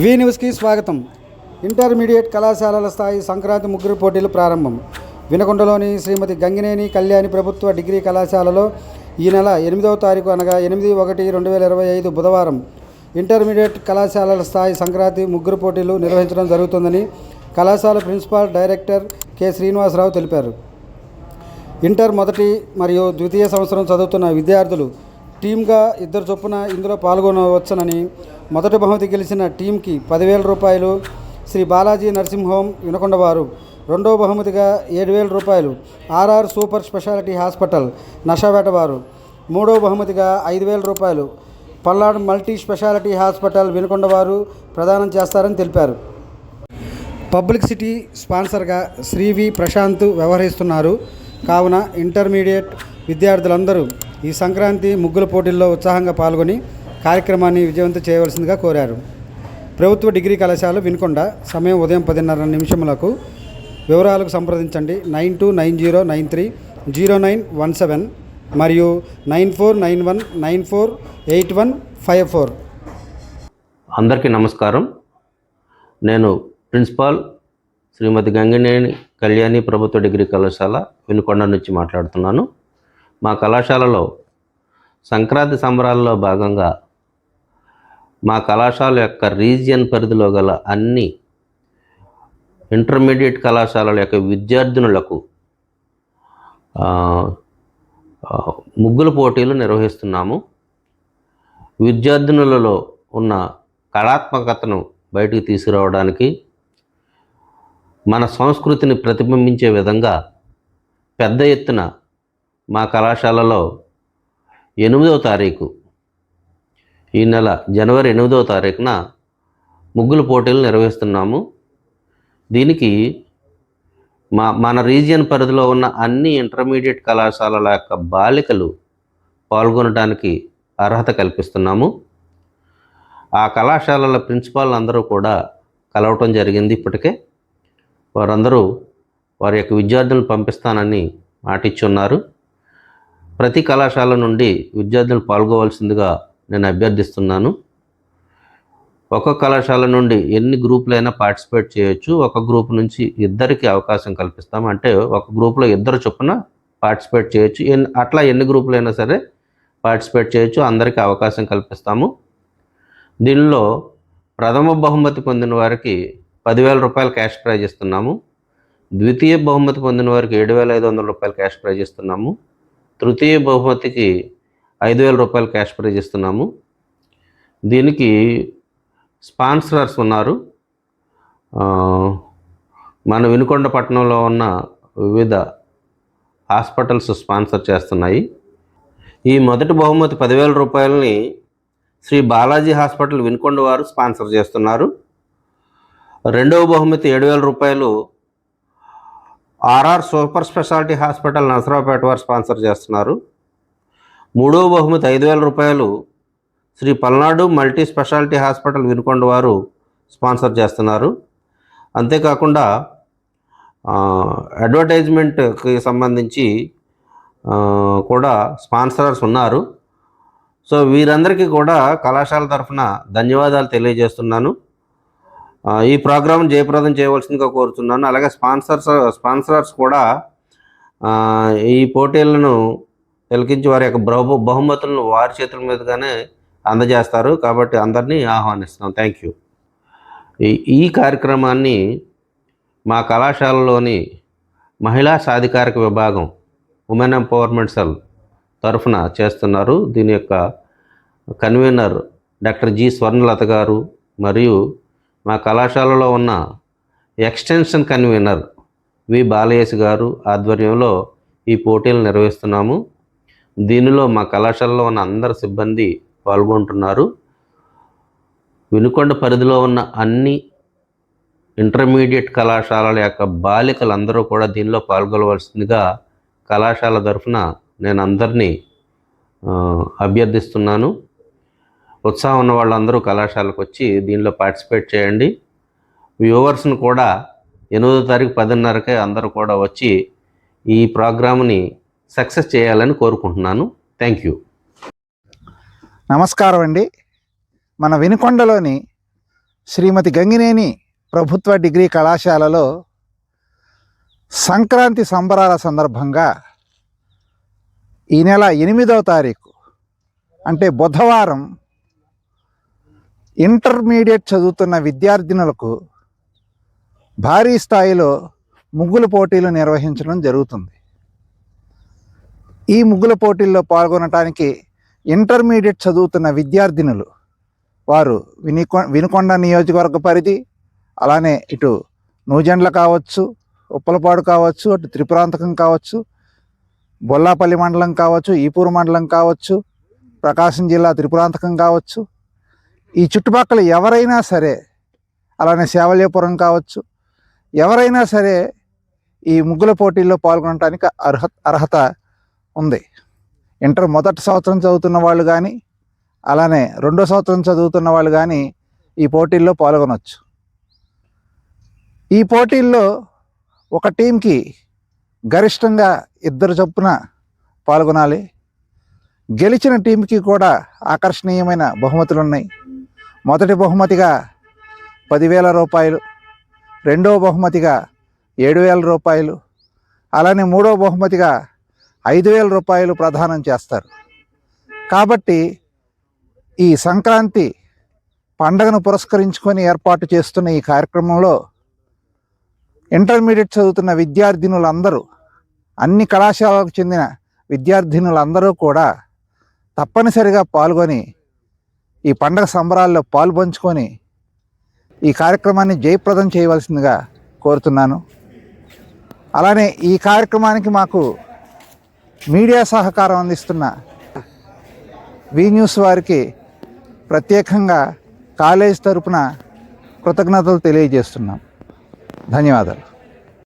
వి న్యూస్కి స్వాగతం. ఇంటర్మీడియట్ కళాశాలల స్థాయి సంక్రాంతి ముగ్గురు పోటీలు ప్రారంభం. వినకొండలోని శ్రీమతి గంగినేని కళ్యాణి ప్రభుత్వ డిగ్రీ కళాశాలలో ఈ నెల ఎనిమిదవ తారీఖు అనగా ఎనిమిది ఒకటి రెండు వేల ఇరవై ఐదు బుధవారం ఇంటర్మీడియట్ కళాశాలల స్థాయి సంక్రాంతి ముగ్గురు పోటీలు నిర్వహించడం జరుగుతుందని కళాశాల ప్రిన్సిపాల్ డైరెక్టర్ కె శ్రీనివాసరావు తెలిపారు. ఇంటర్ మొదటి మరియు ద్వితీయ సంవత్సరం చదువుతున్న విద్యార్థులు టీమ్గా ఇద్దరు చొప్పున ఇందులో పాల్గొనవచ్చునని మొదటి బహుమతి గెలిచిన టీంకి పదివేల రూపాయలు శ్రీ బాలాజీ నర్సింగ్ వినకొండవారు. రెండవ బహుమతిగా ఏడు వేల రూపాయలు ఆర్ఆర్ సూపర్ స్పెషాలిటీ హాస్పిటల్ నషావేట వారు మూడవ బహుమతిగా ఐదు వేల రూపాయలు పల్నాడు మల్టీ స్పెషాలిటీ హాస్పిటల్ వినకొండవారు ప్రదానం చేస్తారని తెలిపారు. పబ్లిక్ సిటీ స్పాన్సర్గా శ్రీవి ప్రశాంత్ వ్యవహరిస్తున్నారు. కావున ఇంటర్మీడియట్ విద్యార్థులందరూ ఈ సంక్రాంతి ముగ్గుల పోటీల్లో ఉత్సాహంగా పాల్గొని కార్యక్రమాన్ని విజయవంతం చేయవలసిందిగా కోరారు. ప్రభుత్వ డిగ్రీ కళాశాల వినుకొండ సమయం ఉదయం పదిన్నర నిమిషములకు. వివరాలకు సంప్రదించండి. Nine two nine zero nine three zero nine one seven మరియు nine four nine one nine four eight one five four. అందరికీ నమస్కారం. నేను ప్రిన్సిపాల్ శ్రీమతి గంగినేని కళ్యాణి ప్రభుత్వ డిగ్రీ కళాశాల వినుకొండ నుంచి మాట్లాడుతున్నాను. మా కళాశాలలో సంక్రాంతి సంబరాల్లో భాగంగా మా కళాశాల యొక్క రీజియన్ పరిధిలో గల అన్ని ఇంటర్మీడియట్ కళాశాలల యొక్క విద్యార్థినులకు ముగ్గుల పోటీలు నిర్వహిస్తున్నాము. విద్యార్థినులలో ఉన్న కళాత్మకతను బయటికి తీసుకురావడానికి మన సంస్కృతిని ప్రతిబింబించే విధంగా పెద్ద ఎత్తున మా కళాశాలలో ఎనిమిదవ తారీఖు ఈ నెల జనవరి ఎనిమిదవ తారీఖున ముగ్గుల పోటీలు నిర్వహిస్తున్నాము. దీనికి మా మన రీజియన్ పరిధిలో ఉన్న అన్ని ఇంటర్మీడియట్ కళాశాలల యొక్క బాలికలు పాల్గొనడానికి అర్హత కల్పిస్తున్నాము. ఆ కళాశాలల ప్రిన్సిపాల్ అందరూ కూడా కలవటం జరిగింది ఇప్పటికే. వారందరూ వారి యొక్క విద్యార్థులను పంపిస్తానని మాటిచ్చున్నారు. ప్రతి కళాశాల నుండి విద్యార్థులు పాల్గొవలసిందిగా నేను అభ్యర్థిస్తున్నాను. ఒక కళాశాల నుండి ఎన్ని గ్రూపులైనా పార్టిసిపేట్ చేయొచ్చు. ఒక గ్రూప్ నుంచి ఇద్దరికి అవకాశం కల్పిస్తాం. అంటే ఒక గ్రూప్లో ఇద్దరు చొప్పున పార్టిసిపేట్ చేయొచ్చు. ఎన్ని అట్లా ఎన్ని గ్రూపులైనా సరే పార్టిసిపేట్ చేయొచ్చు. అందరికీ అవకాశం కల్పిస్తాము. దీనిలో ప్రథమ బహుమతి పొందిన వారికి పదివేల రూపాయలు క్యాష్ ప్రైజ్ ఇస్తున్నాము. ద్వితీయ బహుమతి పొందిన వారికి ఏడు వేల ఐదు వందల రూపాయలు క్యాష్ ప్రైజ్ ఇస్తున్నాము. తృతీయ బహుమతికి ఐదు వేల రూపాయలు క్యాష్ ప్రైజ్ ఇస్తున్నాము. దీనికి స్పాన్సరర్స్ ఉన్నారు. మన వినుకొండ పట్టణంలో ఉన్న వివిధ హాస్పిటల్స్ స్పాన్సర్ చేస్తున్నాయి. ఈ మొదటి బహుమతి పదివేల రూపాయలని శ్రీ బాలాజీ హాస్పిటల్ వినుకొండ వారు స్పాన్సర్ చేస్తున్నారు. రెండవ బహుమతి ఏడు వేల రూపాయలు RR super speciality hospital Narasaraopet వారు స్పాన్సర్ చేస్తున్నారు. మూడవ బహుమతి ఐదు వేల రూపాయలు Sri Palnadu multi speciality hospital Vinukonda వారు స్పాన్సర్ చేస్తున్నారు. అంతేకాకుండా అడ్వర్టైజ్మెంట్కి సంబంధించి కూడా స్పాన్సరర్స్ ఉన్నారు. సో వీరందరికీ కూడా కళాశాల తరఫున ధన్యవాదాలు తెలియజేస్తున్నాను. ఈ ప్రోగ్రాం జయప్రదం చేయవలసిందిగా కోరుతున్నాను. అలాగే స్పాన్సర్స్ స్పాన్సరర్స్ కూడా ఈ పోటీలను తిలకించి వారి యొక్క బహు బహుమతులను వారి చేతుల మీదుగానే అందజేస్తారు. కాబట్టి అందరినీ ఆహ్వానిస్తున్నాం. Thank you. ఈ ఈ కార్యక్రమాన్ని మా కళాశాలలోని మహిళా సాధికారిక విభాగం ఉమెన్ ఎంపవర్మెంట్ సెల్ తరఫున చేస్తున్నారు. దీని యొక్క కన్వీనర్ డాక్టర్ జి స్వర్ణలత గారు మరియు మా కళాశాలలో ఉన్న ఎక్స్టెన్షన్ కన్వీనర్ వి బాలయేష్ గారు ఆధ్వర్యంలో ఈ పోటీలు నిర్వహిస్తున్నాము. దీనిలో మా కళాశాలలో ఉన్న అందరు సిబ్బంది పాల్గొంటున్నారు. వినుకొండ పరిధిలో ఉన్న అన్ని ఇంటర్మీడియట్ కళాశాలల యొక్క బాలికలందరూ కూడా దీనిలో పాల్గొనవలసిందిగా కళాశాల తరఫున నేను అందరినీ అభ్యర్థిస్తున్నాను. ఉత్సాహం ఉన్న వాళ్ళందరూ కళాశాలకు వచ్చి దీనిలో పార్టిసిపేట్ చేయండి. వ్యూవర్స్ను కూడా ఎనిమిదో తారీఖు పదిన్నరకే అందరూ కూడా వచ్చి ఈ ప్రోగ్రామ్ని సక్సెస్ చేయాలని కోరుకుంటున్నాను. Thank you. నమస్కారం అండి. మన వినుకొండలోని శ్రీమతి గంగినేని ప్రభుత్వ డిగ్రీ కళాశాలలో సంక్రాంతి సంబరాల సందర్భంగా ఈ నెల ఎనిమిదవ తారీఖు అంటే బుధవారం ఇంటర్మీడియట్ చదువుతున్న విద్యార్థినులకు భారీ స్థాయిలో ముగ్గుల పోటీలు నిర్వహించడం జరుగుతుంది. ఈ ముగ్గుల పోటీల్లో పాల్గొనటానికి ఇంటర్మీడియట్ చదువుతున్న విద్యార్థినులు వారు వినికొ వినుకొండ నియోజకవర్గ పరిధి అలానే ఇటు నూజెండ్ల కావచ్చు ఉప్పలపాడు కావచ్చు అటు త్రిపురాంతకం కావచ్చు బొల్లాపల్లి మండలం కావచ్చు ఈపూరు మండలం కావచ్చు ప్రకాశం జిల్లా త్రిపురాంతకం కావచ్చు. ఈ చుట్టుపక్కల ఎవరైనా సరే అలానే సేవల్యపురం కావచ్చు ఎవరైనా సరే ఈ ముగ్గుల పోటీల్లో పాల్గొనడానికి అర్హత అర్హత ఉంది. ఇంటర్ మొదటి సంవత్సరం చదువుతున్న వాళ్ళు కానీ అలానే రెండో సంవత్సరం చదువుతున్న వాళ్ళు కానీ ఈ పోటీల్లో పాల్గొనవచ్చు ఈ పోటీల్లో ఒక టీంకి గరిష్టంగా ఇద్దరు చొప్పున పాల్గొనాలి. గెలిచిన టీంకి కూడా ఆకర్షణీయమైన బహుమతులు ఉన్నాయి. మొదటి బహుమతిగా పదివేల రూపాయలు రెండవ బహుమతిగా ఏడు వేల రూపాయలు అలానే మూడవ బహుమతిగా ఐదు వేల రూపాయలు ప్రదానం చేస్తారు. కాబట్టి ఈ సంక్రాంతి పండగను పురస్కరించుకొని ఏర్పాటు చేస్తున్న ఈ కార్యక్రమంలో ఇంటర్మీడియట్ చదువుతున్న విద్యార్థినులందరూ అన్ని కళాశాలకు చెందిన విద్యార్థినులందరూ కూడా తప్పనిసరిగా పాల్గొని ఈ పండగ సంబరాల్లో పాల్పంచుకొని ఈ కార్యక్రమాన్ని జయప్రదం చేయవలసిందిగా కోరుతున్నాను. అలానే ఈ కార్యక్రమానికి మాకు మీడియా సహకారం అందిస్తున్న వి న్యూస్ వారికి ప్రత్యేకంగా కాలేజ్ తరపున కృతజ్ఞతలు తెలియజేస్తున్నాం. ధన్యవాదాలు.